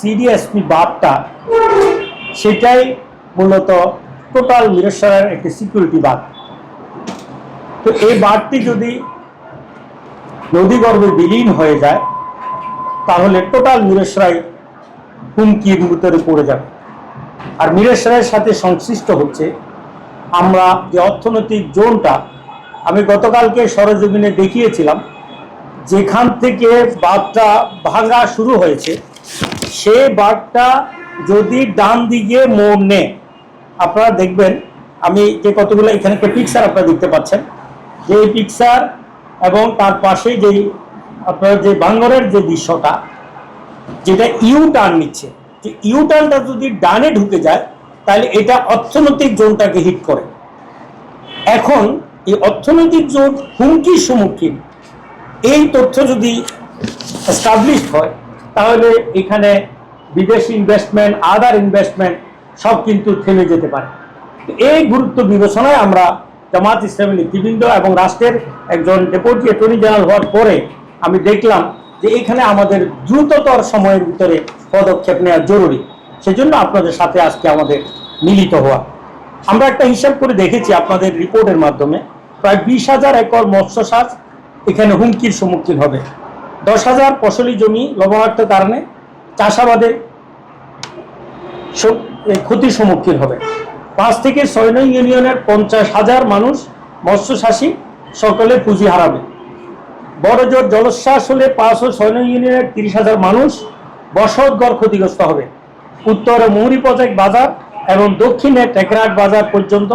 CDSP বাঁধটা সেটাই মূলত total মিরেশ্বরের একটি সিকিউরিটি বাঁধ তো এই বাঁধটি যদি নদীগর্ভে বিলীন হয়ে যায়, তাহলে টোটাল মিরেশ্বরাই হুমকির ভিতরে পড়ে যাবে। আর মিরেশ্বরের সাথে সংশ্লিষ্ট হচ্ছে আমরা যে অর্থনৈতিক জোনটা, আমি গতকালকে সরজমিনে দেখিয়েছিলাম, যেখান থেকে বাঘটা ভাঙা শুরু হয়েছে সে বাঘটা যদি ডান দিকে মোড় নেয়, আপনারা দেখবেন, আমি যে কতগুলো এখানে একটা পিকচার আপনারা দেখতে পাচ্ছেন। যে পিকচার এবং তার পাশে যেই আপনার যে বাঙ্গরের যে দৃশ্যটা, যেটা ইউ টার্ন নিচ্ছে। যে ইউ টার্নটা যদি ডানে ঢুকে যায়, তাহলে এটা অর্থনৈতিক জোনটাকে হিট করে। এখন এই অর্থনৈতিক জোন হুমকির সম্মুখীন এই তথ্য যদি এস্টাবলিশ হয় তাহলে এখানে বিদেশি ইনভেস্টমেন্ট আদার ইনভেস্টমেন্ট সব কিন্তু থেমে যেতে পারে। এই গুরুত্ব বিবেচনায় আমরা জামাত ইসলামী নেতৃবৃন্দ এবং রাষ্ট্রের একজন ডেপুটি অ্যাটর্নি জেনারেল হওয়ার পরে আমি দেখলাম যে এখানে আমাদের দ্রুততর সময়ের ভিতরে পদক্ষেপ নেওয়া জরুরি। সেজন্য আপনাদের সাথে আজকে আমাদের মিলিত হওয়া। আমরা একটা হিসাব করে দেখেছি আপনাদের রিপোর্টের মাধ্যমে, প্রায় বিশ হাজার একর মৎস্য চাষ এখানে হুমকির সম্মুখীন হবে। দশ হাজার ফসলি জমি লবণাক্ত কারণে চাষাবাদে ক্ষতির সম্মুখীন হবে। পাঁচ থেকে ছয় নং ইউনিয়নের পঞ্চাশ হাজার মানুষ মৎস্যশাসী সকলে পুঁজি হারাবে। বড় জোর জলোচ্ছ্বাস হলে পাঁচ ও ছয় নং ইউনিয়নের তিরিশ হাজার মানুষ বসতঘর ক্ষতিগ্রস্ত হবে। উত্তর মুহুরি প্রজেক্ট বাজার এবং দক্ষিণে টেকরাট বাজার পর্যন্ত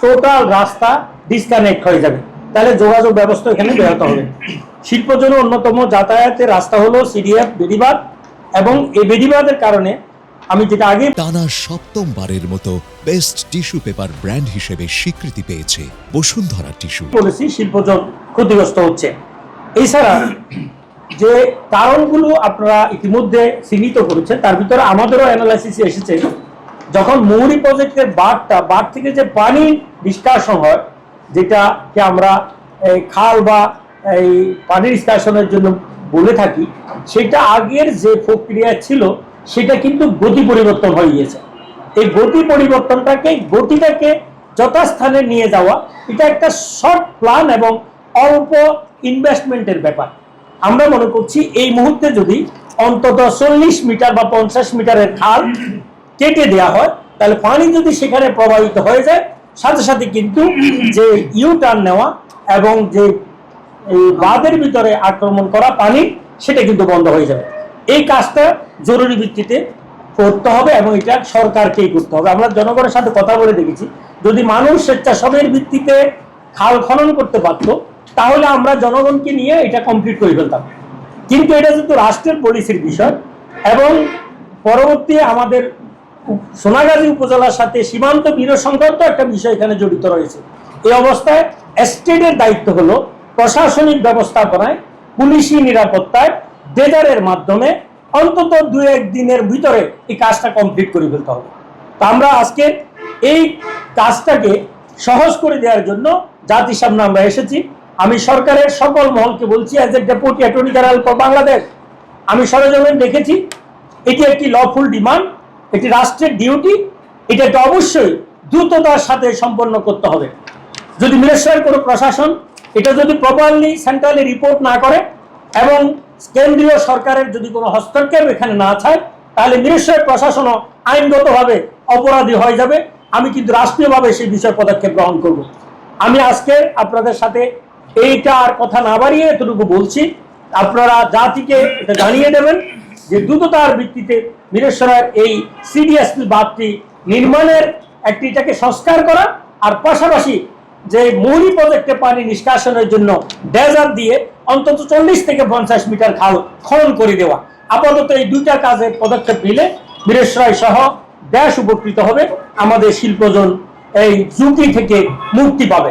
টোটাল রাস্তা ডিসকানেক্ট হয়ে যাবে। তাহলে যোগাযোগ ব্যবস্থা এখানে ব্যাহত হবে। শিল্পের জন্য অন্যতম যাতায়াতের রাস্তা হলো সিডিএফ বেদিবাদ এবং এই বেদিবাদের কারণে আমি যেটা আগে টানা সপ্তমবারের মতো বেস্ট টিস্যু পেপার ব্র্যান্ড হিসেবে স্বীকৃতি পেয়েছে বসুন্ধরা টিস্যু। বলেছি শিল্পজন ক্ষতিগ্রস্ত হচ্ছে। এছাড়া যে কারণগুলো আপনারা ইতিমধ্যে চিহ্নিত করেছেন তার ভিতরে আমাদেরও অ্যানালাইসিস এসেছে যখন মৌরি প্রজেক্টের বাঁধটা বাঁধ থেকে যে পানি নিষ্কাশন হয় যেটাকে আমরা এই খাল বা এই পানি নিষ্কাশনের জন্য বলে থাকি, সেটা আগের যে প্রক্রিয়া ছিল, সেটা কিন্তু গতি পরিবর্তন হয়ে গিয়েছে। এই গতি পরিবর্তনটাকে, গতিটাকে যথাস্থানে নিয়ে যাওয়া, এটা একটা শর্ট প্ল্যান এবং অল্প ইনভেস্টমেন্টের ব্যাপার। আমরা মনে করছি এই মুহূর্তে যদি অন্তত চল্লিশ মিটার বা পঞ্চাশ মিটারের খাল কেটে দেওয়া হয়, তাহলে পানি যদি সেখানে প্রবাহিত হয়ে যায় সাথে সাথে কিন্তু যে ইউ টার্ন নেওয়া এবং যে বাঁধের ভিতরে আক্রমণ করা পানি, সেটা কিন্তু বন্ধ হয়ে যাবে। এই কাজটা জরুরি ভিত্তিতে করতে হবে এবং এটা সরকারকেই করতে হবে। আমরা জনগণের সাথে কথা বলে দেখেছি, যদি মানুষ স্বেচ্ছাসেবের ভিত্তিতে খাল খনন করতে পারতো, তাহলে আমরা জনগণকে নিয়ে এটা কমপ্লিট করে ফেলতাম। কিন্তু এটা যেহেতু রাষ্ট্রের পলিসির বিষয় এবং পরবর্তী আমাদের সোনাগাজী উপজেলার সাথে সীমান্ত বীর সংক্রান্ত একটা বিষয় এখানে জড়িত রয়েছে। এই অবস্থায় স্টেটের দায়িত্ব হলো প্রশাসনিক ব্যবস্থাপনায় পুলিশি নিরাপত্তায় ডেজারের মাধ্যমে অন্তত দু এক দিনের ভিতরে এই কাজটা কমপ্লিট করে ফেলতে হবে। তো আমরা আজকে এই কাজটাকে সহজ করে দেওয়ার জন্য জাতির সামনে আমরা এসেছি। আমি সরকারের সকল মহলকে বলছি as a deputy attorney general for Bangladesh আমি সরজমিন দেখেছি, এটি একটি লফুল ডিমান্ড এটি রাষ্ট্রের ডিউটি এটাকে অবশ্যই দ্রুততার সাথে সম্পন্ন করতে হবে। যদি মিলেশ্বরের কোনো প্রশাসন এটা যদি প্রপারলি সেন্ট্রালি রিপোর্ট না করে এবং কেন্দ্রীয় সরকারের যদি কোনো হস্তক্ষেপ এখানে না চায় তাহলে মিলেশ্বরের প্রশাসনও আইনগতভাবে অপরাধী হয়ে যাবে। আমি কিন্তু রাষ্ট্রীয়ভাবে সেই বিষয়ে পদক্ষেপ গ্রহণ করব। আমি আজকে আপনাদের সাথে এইটা আর কথা না বাড়িয়ে এতটুকু বলছি। আপনারা জাতিকে এটা জানিয়ে দেবেন। যে দ্রুততার ভিত্তিতে মিরেশ্বরের এই সিডিএসপি বাঁধটি নির্মাণের একটি এটাকে সংস্কার করা, আর পাশাপাশি যে মৌলি প্রজেক্টে পানি নিষ্কাশনের জন্য ডেজার দিয়ে অন্তত চল্লিশ থেকে পঞ্চাশ মিটার খাল খনন করে দেওয়া। আপাতত এই দুইটা কাজের পদক্ষেপ নিলে বীরেশ্বরাই সহ দেশ উপকৃত হবে, আমাদের শিল্পজন এই ঝুঁকি থেকে মুক্তি পাবে।